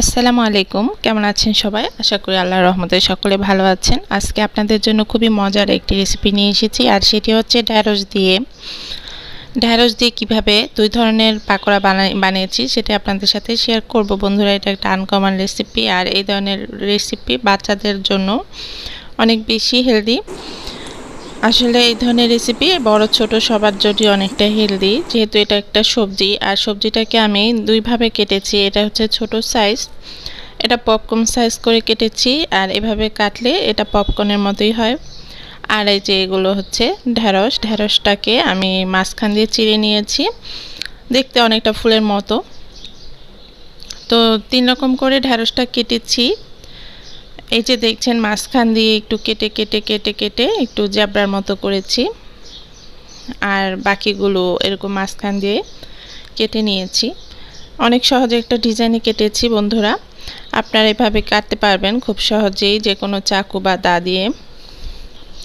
আসসালামু আলাইকুম। কেমন আছেন সবাই? আশা করি আল্লাহর রহমতে সকলে ভালো আছেন। আজকে আপনাদের জন্য খুবই মজার একটি রেসিপি নিয়ে এসেছি, আর সেটি হচ্ছে ঢ্যাঁড়স দিয়ে। ঢ্যাঁড়স দিয়ে কীভাবে দুই ধরনের পাকোড়া বানিয়েছি সেটা আপনাদের সাথে শেয়ার করব। বন্ধুরা, এটা একটা আনকমন রেসিপি আর এই ধরনের রেসিপি বাচ্চাদের জন্য অনেক বেশি হেলদি আসলে এই ধরনের রেসিপি বড় ছোট সবার জন্য অনেকটা হেলদি যেহেতু এটা একটা সবজি, আর সবজিটাকে আমি দুইভাবে কেটেছি। এটা হচ্ছে ছোট সাইজ এটা পপকর্ন সাইজ করে কেটেছি, আর এভাবে কাটলে এটা পপকর্নের মতোই হয়। আর এই যে এগুলো হচ্ছে ঢ্যাঁড়স ঢ্যাঁড়সটাকে আমি মাঝখান দিয়ে চিড়ে নিয়েছি, দেখতে অনেকটা ফুলের মতো। তো তিন রকম করে ঢ্যাঁড়সটা কেটেছি। এই যে দেখছেন, মাঝখান দিয়ে একটু কেটে কেটে কেটে কেটে একটু জ্যাবরার মতো করেছি। আর বাকিগুলো এরকম মাঝখান দিয়ে কেটে নিয়েছি। অনেক সহজে একটা ডিজাইনে কেটেছি বন্ধুরা। আপনারা এভাবে কাটতে পারবেন খুব সহজেই যে কোনো চাকু বা দা দিয়ে।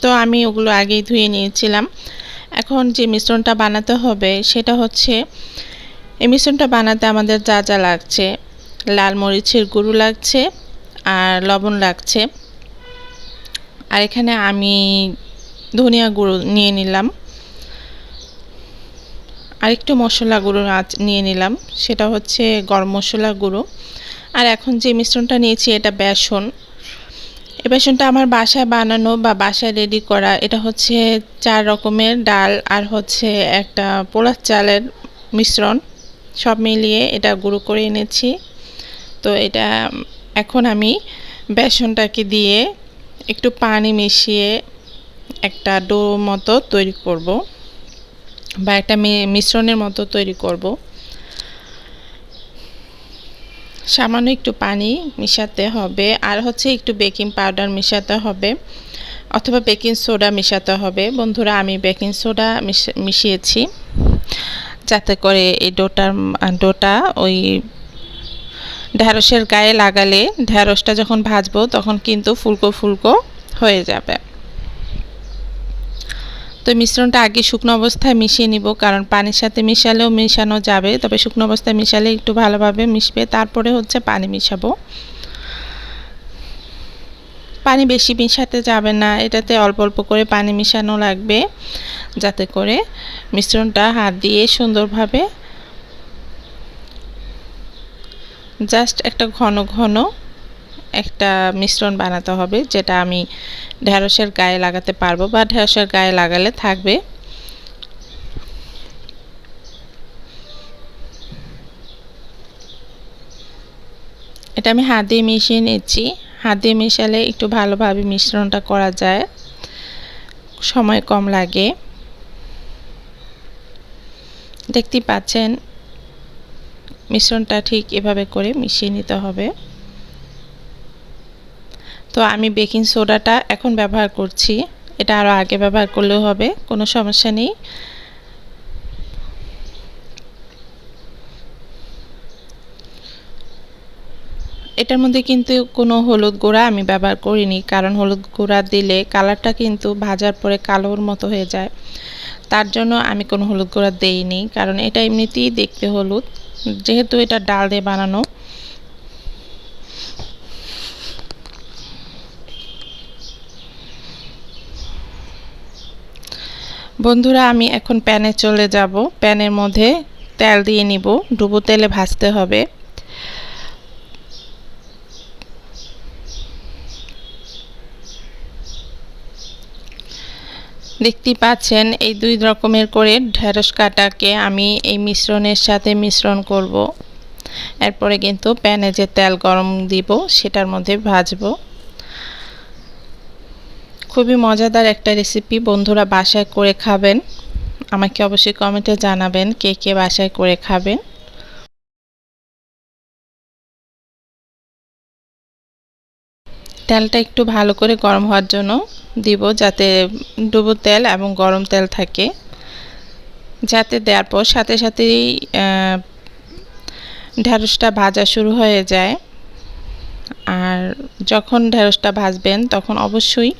তো আমি ওগুলো আগেই ধুয়ে নিয়েছিলাম। এখন যে মিশ্রণটা বানাতে হবে সেটা হচ্ছে, এই মিশ্রণটা বানাতে আমাদের যা যা লাগছে, লাল মরিচের গুঁড়ো লাগছে আর লবণ লাগছে। আর এখানে আমি ধনিয়া গুঁড়ো নিয়ে নিলাম। আরেকটু মশলা গুঁড়ো নিয়ে নিলাম, সেটা হচ্ছে গরম মশলা গুঁড়ো। আর এখন যে মিশ্রণটা নিয়েছি, এটা বেসন। এই বেসনটা আমার বাসায় বানানো বা বাসায় রেডি করা, এটা হচ্ছে চার রকমের ডাল আর হচ্ছে একটা পোলার চালের মিশ্রণ। সব মিলিয়ে এটা গুঁড়ো করে এনেছি। তো এটা এখন আমি বেসনটাকে দিয়ে একটু পানি মিশিয়ে একটা ডো মতো তৈরি করব বা একটা মিশ্রণের মতো তৈরি করব। সামান্য একটু পানি মিশাতে হবে আর হচ্ছে একটু বেকিং পাউডার মিশাতে হবে অথবা বেকিং সোডা মিশাতে হবে। বন্ধুরা, আমি বেকিং সোডা মিশিয়েছি। যাতে করে এই ডোটার ডোটা ওই ঢ্যাঁড়সের গায়ে লাগালে ঢ্যাঁড়সটা যখন ভাজবো তখন কিন্তু ফুলকো ফুলকো হয়ে যাবে। তো মিশ্রণটা আগে শুকনো অবস্থায় মিশিয়ে নিব, কারণ পানির সাথে মিশালেও মিশানো যাবে, তবে শুকনো অবস্থায় মিশালে একটু ভালোভাবে মিশবে, তারপরে হচ্ছে পানি মিশাবো। পানি বেশি মিশাতে যাবে না, এটাতে অল্প অল্প করে পানি মিশানো লাগবে, যাতে করে মিশ্রণটা হাত দিয়ে সুন্দরভাবে জাস্ট একটা ঘন ঘন একটা মিশ্রণ বানাতে হবে, যেটা আমি ঢ্যাঁড়সের গায়ে লাগাতে পারব বা ঢ্যাঁড়সের গায়ে লাগালে থাকবে। এটা আমি হাত দিয়ে মিশিয়ে নিচ্ছি। হাত দিয়ে মিশালে একটু ভালোভাবে মিশ্রণটা করা যায়। সময় কম লাগে। দেখতে পাচ্ছেন মিশ্রণটা ঠিক এভাবে করে মিশিয়ে নিতে হবে। তো আমি বেকিং সোডাটা এখন ব্যবহার করছি। এটা আরও আগে ব্যবহার করলেও হবে, কোনো সমস্যা নেই। এটার মধ্যে কিন্তু কোনো হলুদ গুঁড়া আমি ব্যবহার করিনি, কারণ হলুদ গুঁড়া দিলে কালারটা কিন্তু ভাজার পরে কালোর মতো হয়ে যায়। তার জন্য আমি কোনো হলুদ গুঁড়া দেইনি, কারণ এটা এমনিতেই দেখতে হলুদ। যেহেতু এটা ডাল দিয়ে বানানো। বন্ধুরা, আমি এখন প্যানে চলে যাব। প্যানের মধ্যে তেল দিয়ে নিব। ডুবো তেলে ভাজতে হবে। দেখতেই পাচ্ছেন, এই দুই রকমের করে ঢেঁড়স কাটাকে আমি এই মিশ্রণের সাথে মিশ্রণ করব। এরপরে কিন্তু প্যানে যে তেল গরম দিব, সেটার মধ্যে ভাজবো। খুবই মজাদার একটা রেসিপি, বন্ধুরা বাসায় করে খাবেন। আমাকে অবশ্যই কমেন্টে জানাবেন কে কে বাসায় করে খাবেন। তেলটা একটু ভালো করে গরম হওয়ার জন্য দিব যাতে ডুবো তেল এবং গরম তেল থাকে। যাতে দেওয়ার পর সাথে সাথেই ঢ্যাঁড়সটা ভাজা শুরু হয়ে যায়। আর যখন ঢ্যাঁড়সটা ভাজবেন তখন অবশ্যই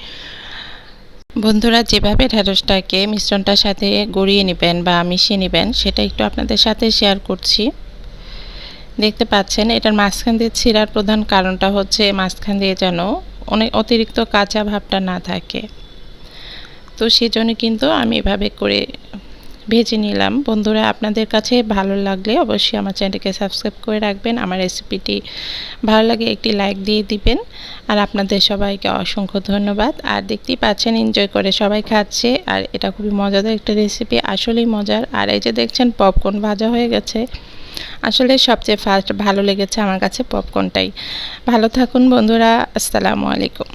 বন্ধুরা যেভাবে ঢ্যাঁড়সটাকে মিশ্রণটার সাথে গড়িয়ে নেবেন বা মিশিয়ে নেবেন সেটা একটু আপনাদের সাথে শেয়ার করছি। দেখতে পাচ্ছেন, এটার মাঝখান দিয়ে ছিঁড়ার প্রধান কারণটা হচ্ছে মাঝখান দিয়ে যেন অনেক অতিরিক্ত কাঁচা ভাবটা না থাকে। তো সেজন্য কিন্তু আমি এভাবে করে ভেজে নিলাম। বন্ধুরা, আপনাদের কাছে ভালো লাগলে অবশ্যই আমার চ্যানেলকে সাবস্ক্রাইব করে রাখবেন। আমার রেসিপিটি ভালো লাগে একটি লাইক দিয়ে দিবেন। আর আপনাদের সবাইকে অসংখ্য ধন্যবাদ। আর দেখতেই পাচ্ছেন এনজয় করে সবাই খাচ্ছে। আর এটা খুবই মজাদার একটা রেসিপি আসলেই মজার। আর এই যে দেখছেন পপকর্ন ভাজা হয়ে গেছে। আসলে সবচেয়ে ফার্স্ট ভালো লেগেছে আমার কাছে পপকর্নটাই। ভালো থাকুন বন্ধুরা আসসালামু আলাইকুম।